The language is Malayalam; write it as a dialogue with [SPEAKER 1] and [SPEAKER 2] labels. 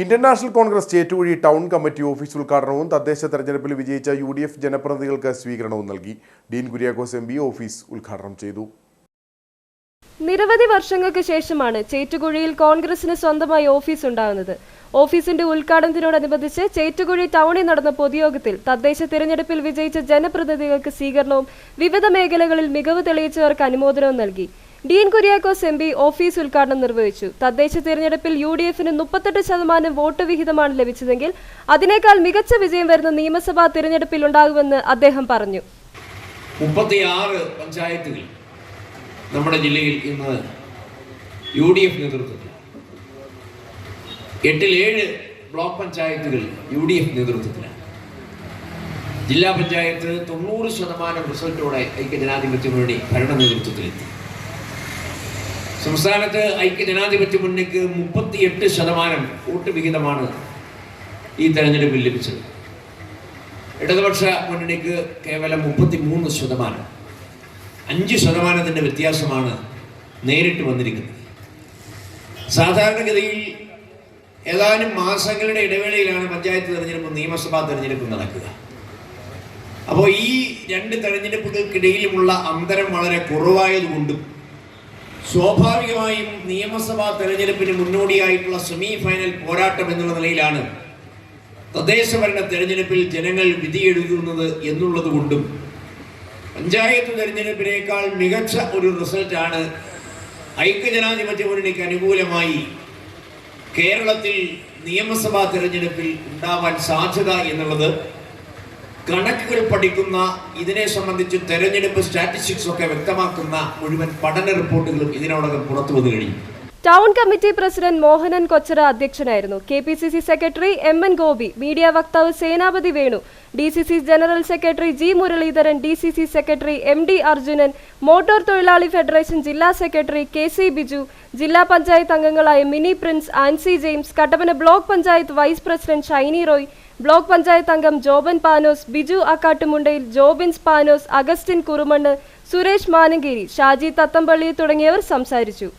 [SPEAKER 1] Indian National Congress Chettukuzhi town committee office ഉദ്ഘാടനവും തദ്ദേശ തെരഞ്ഞെടുപ്പിൽ വിജയിച്ച യു ഡി എഫ് ജനപ്രതിനിധികൾക്ക് സ്വീകരണവും നൽകി. ഡീൻ കുര്യാക്കോസ് എം ഓഫീസ് ഉദ്ഘാടനം ചെയ്തു.
[SPEAKER 2] നിരവധി വർഷങ്ങൾക്ക് ശേഷമാണ് ചേറ്റുകുഴിയിൽ കോൺഗ്രസിന് സ്വന്തമായി ഓഫീസ് ഉണ്ടാകുന്നത്. ഓഫീസിന്റെ ഉദ്ഘാടനത്തിനോടനുബന്ധിച്ച് ചേറ്റുകുഴി ടൗണിൽ നടന്ന പൊതുയോഗത്തിൽ തദ്ദേശ തിരഞ്ഞെടുപ്പിൽ വിജയിച്ച ജനപ്രതിനിധികൾക്ക് സ്വീകരണവും വിവിധ മേഖലകളിൽ മികവ് തെളിയിച്ചവർക്ക് അനുമോദനവും നൽകി. Dean Kuriakose M P office ഉദ്ഘാടനം നിർവഹിച്ചു. തദ്ദേശ തിരഞ്ഞെടുപ്പിൽ യു ഡി എഫിന് മുപ്പത്തെട്ട് ശതമാനം വോട്ട് വിഹിതമാണ് ലഭിച്ചതെങ്കിൽ അതിനേക്കാൾ മികച്ച വിജയം വരുന്ന നിയമസഭാ തിരഞ്ഞെടുപ്പിൽ ഉണ്ടാകുമെന്ന് അദ്ദേഹം പറഞ്ഞു.
[SPEAKER 3] മുപ്പത്തിയാറ് പഞ്ചായത്തുകൾ നമ്മുടെ ജില്ലയിൽ ഇന്ന് യു ഡി എഫ് നേതൃത്വത്തിൽ എട്ടിൽ ഏഴ് ബ്ലോക്ക് പഞ്ചായത്തുകൾ യു ഡി എഫ് നേതൃത്വത്തിലാണ്. ജില്ലാ പഞ്ചായത്ത് തൊണ്ണൂറ് ശതമാനം റിസൾട്ടോടെ ഐക്യജനാധിപത്യ മുന്നണി ഭരണ നേതൃത്വത്തിലെത്തി. സംസ്ഥാനത്ത് ഐക്യ ജനാധിപത്യ മുന്നണിക്ക് മുപ്പത്തിയെട്ട് ശതമാനം വോട്ട് വിഹിതമാണ് ഈ തെരഞ്ഞെടുപ്പിൽ ലഭിച്ചത്. ഇടതുപക്ഷ മുന്നണിക്ക് കേവലം മുപ്പത്തി മൂന്ന് ശതമാനം. അഞ്ച് ശതമാനത്തിന്റെ വ്യത്യാസമാണ് നേരിട്ട് വന്നിരിക്കുന്നത്. സാധാരണഗതിയിൽ ഏതാനും മാസങ്ങളുടെ ഇടവേളയിലാണ് പഞ്ചായത്ത് തെരഞ്ഞെടുപ്പും നിയമസഭാ തെരഞ്ഞെടുപ്പും നടക്കുക. അപ്പോൾ ഈ രണ്ട് തെരഞ്ഞെടുപ്പുകൾക്കിടയിലുമുള്ള അന്തരം വളരെ കുറവായതുകൊണ്ടും സ്വാഭാവികമായും നിയമസഭാ തെരഞ്ഞെടുപ്പിന് മുന്നോടിയായിട്ടുള്ള സെമി ഫൈനൽ പോരാട്ടം എന്നുള്ള നിലയിലാണ് തദ്ദേശഭരണ തെരഞ്ഞെടുപ്പിൽ ജനങ്ങൾ വിധിയെഴുതുന്നത് എന്നുള്ളത് കൊണ്ടും പഞ്ചായത്ത് തെരഞ്ഞെടുപ്പിനേക്കാൾ മികച്ച ഒരു റിസൾട്ടാണ് ഐക്യജനാധിപത്യ മുന്നണിക്ക് അനുകൂലമായി കേരളത്തിൽ നിയമസഭാ തെരഞ്ഞെടുപ്പിൽ ഉണ്ടാവാൻ സാധ്യത എന്നുള്ളത് കണക്കുകൾ പഠിക്കുന്ന ഇതിനെ സംബന്ധിച്ച് തെരഞ്ഞെടുപ്പ് സ്റ്റാറ്റിസ്റ്റിക്സ് ഒക്കെ വ്യക്തമാക്കുന്ന മുഴുവൻ പഠന റിപ്പോർട്ടുകളും ഇതിനോടകം പുറത്തു വന്നു കഴിഞ്ഞു.
[SPEAKER 2] Town committee president Mohanan Kochara അധ്യക്ഷനായിരുന്നു. K P C C secretary M N Gopi media വക്താവ് Senapathi Venu D C C general secretary G Muraleedharan D C C secretary M D Arjunan motor തൊഴിലാളി ഫെഡറേഷൻ ജില്ലാ സെക്രട്ടറി കെ സി ബിജു ജില്ലാ പഞ്ചായത്ത് അംഗങ്ങളായ Mini Prince Ancy James Kattappana block panchayat vice president Shiny Roy block panchayat അംഗം ജോബൻ പാനോസ് ബിജു അക്കാട്ടുമുണ്ടയിൽ ജോബിൻസ് പാനോസ് അഗസ്റ്റിൻ കുറുമണ്ണ് സുരേഷ് മാനങ്കേരി ഷാജി തത്തമ്പള്ളി തുടങ്ങിയവർ സംസാരിച്ചു.